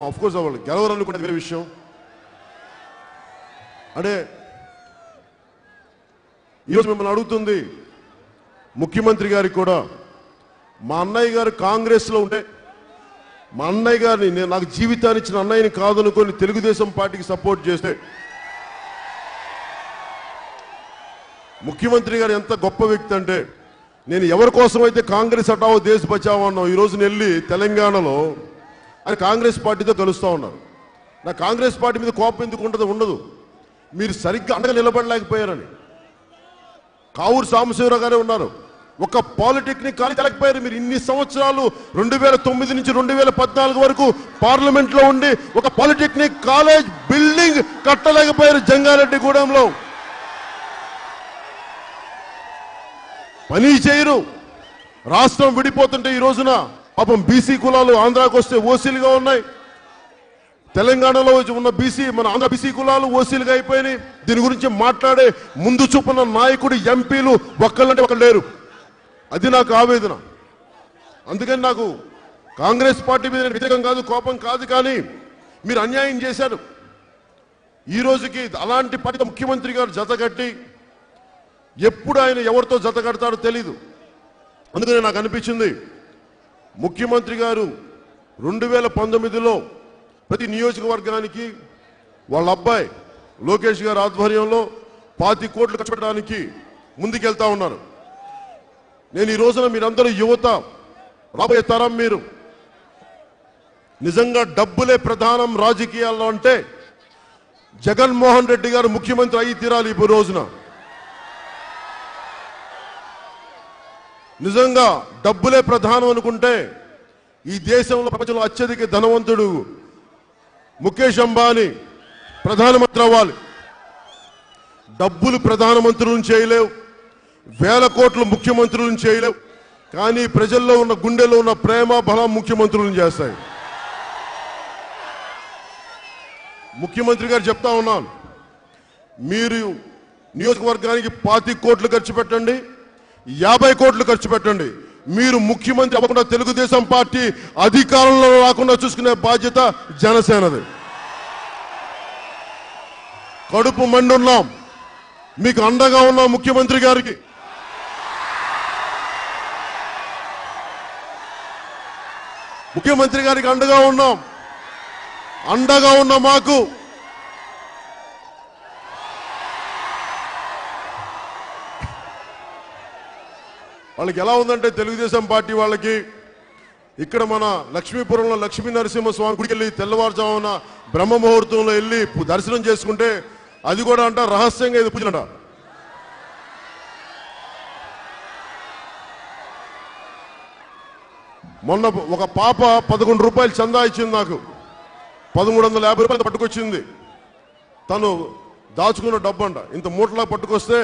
Of course వాళ్ళు గెలవరనుకునేది వేరే విషయం అంటే ఈరోజు మిమ్మల్ని అడుగుతుంది ముఖ్యమంత్రి గారికి కూడా మా అన్నయ్య గారు కాంగ్రెస్లో ఉంటే మా అన్నయ్య గారిని నేను నాకు జీవితాన్ని ఇచ్చిన అన్నయ్యని కాదనుకొని తెలుగుదేశం పార్టీకి సపోర్ట్ చేస్తే ముఖ్యమంత్రి గారు ఎంత గొప్ప వ్యక్తి అంటే నేను ఎవరి కోసం అయితే కాంగ్రెస్ అటావో దేశ బచావో అన్నావు ఈ వెళ్ళి తెలంగాణలో అని కాంగ్రెస్ పార్టీతో కలుస్తూ ఉన్నారు. నా కాంగ్రెస్ పార్టీ మీద కోపం ఎందుకు ఉండదు? ఉండదు. మీరు సరిగ్గా అండగా నిలబడలేకపోయారని. కావూరు సాంబశివరావు గారే ఉన్నారు. ఒక పాలిటెక్నిక్ కాలేజ్ తెలకపోయారు మీరు ఇన్ని సంవత్సరాలు రెండు వేల తొమ్మిది నుంచి రెండు వేల పద్నాలుగు వరకు పార్లమెంట్లో ఉండి ఒక పాలిటెక్నిక్ కాలేజ్ బిల్డింగ్ కట్టలేకపోయారు జంగారెడ్డి గూడెంలో పని చేయరు. రాష్ట్రం విడిపోతుంటే ఈ రోజున పాపం బీసీ కులాలు ఆంధ్రాకు వస్తే ఓసీలుగా ఉన్నాయి. తెలంగాణలో ఉన్న బీసీ మన ఆంధ్ర బీసీ కులాలు ఓసీలుగా అయిపోయినాయి. దీని గురించి మాట్లాడే ముందు చూపున్న నాయకుడు ఎంపీలు ఒక్కళ్ళంటే ఒకళ్ళు లేరు. అది నాకు ఆవేదన. అందుకని నాకు కాంగ్రెస్ పార్టీ మీద వ్యతిరేకం కాదు కోపం కాదు కానీ మీరు అన్యాయం చేశారు. ఈ రోజుకి అలాంటి పార్టీ ముఖ్యమంత్రి గారు జతగట్టి ఎప్పుడు ఆయన ఎవరితో జత కడతారో తెలీదు. అందుకని నాకు అనిపించింది ముఖ్యమంత్రి గారు రెండు వేల పంతొమ్మిదిలో ప్రతి నియోజకవర్గానికి వాళ్ళ అబ్బాయి లోకేష్ గారి ఆధ్వర్యంలో పాతి కోట్లు ఖర్చు పెట్టడానికి ముందుకెళ్తా ఉన్నారు. నేను ఈ రోజున మీరందరూ యువత రాబోయే తరం మీరు నిజంగా డబ్బులే ప్రధానం రాజకీయాల్లో అంటే జగన్మోహన్ రెడ్డి గారు ముఖ్యమంత్రి అయి తీరాలి ఇప్పుడు రోజున. నిజంగా డబ్బులే ప్రధానం అనుకుంటే ఈ దేశంలో ప్రపంచంలో అత్యధిక ధనవంతుడు ముఖేష్ అంబానీ ప్రధానమంత్రి అవ్వాలి. డబ్బులు ప్రధానమంత్రులను చేయలేవు. వేల కోట్ల ముఖ్యమంత్రులను చేయలేవు. కానీ ప్రజల్లో ఉన్న గుండెలో ఉన్న ప్రేమ బలం ముఖ్యమంత్రులను చేస్తాయి. ముఖ్యమంత్రి గారు చెప్తా ఉన్నాను. మీరు నియోజకవర్గానికి పాతి కోట్లు ఖర్చు పెట్టండి. యాభై కోట్లు ఖర్చు పెట్టండి. మీరు ముఖ్యమంత్రి అవ్వకుండా తెలుగుదేశం పార్టీ అధికారంలో రాకుండా చూసుకునే బాధ్యత జనసేనది. కడుపు మండున్నాం. మీకు అండగా ఉన్నాం ముఖ్యమంత్రి గారికి. ముఖ్యమంత్రి గారికి అండగా ఉన్నాం. అండగా ఉన్న మాకు. వాళ్ళకి ఎలా ఉందంటే తెలుగుదేశం పార్టీ వాళ్ళకి ఇక్కడ మన లక్ష్మీపురంలో లక్ష్మీ నరసింహస్వామి గుడికి వెళ్ళి తెల్లవారుజామున బ్రహ్మ ముహూర్తంలో వెళ్ళి దర్శనం చేసుకుంటే అది కూడా అంట రహస్యంగా ఇది పూజలంట. మొన్న ఒక పాప పదకొండు రూపాయలు చందా ఇచ్చింది నాకు. పదమూడు వందల యాభై రూపాయలు పట్టుకొచ్చింది. తను దాచుకున్న డబ్బు అంట ఇంత మూటలా పట్టుకొస్తే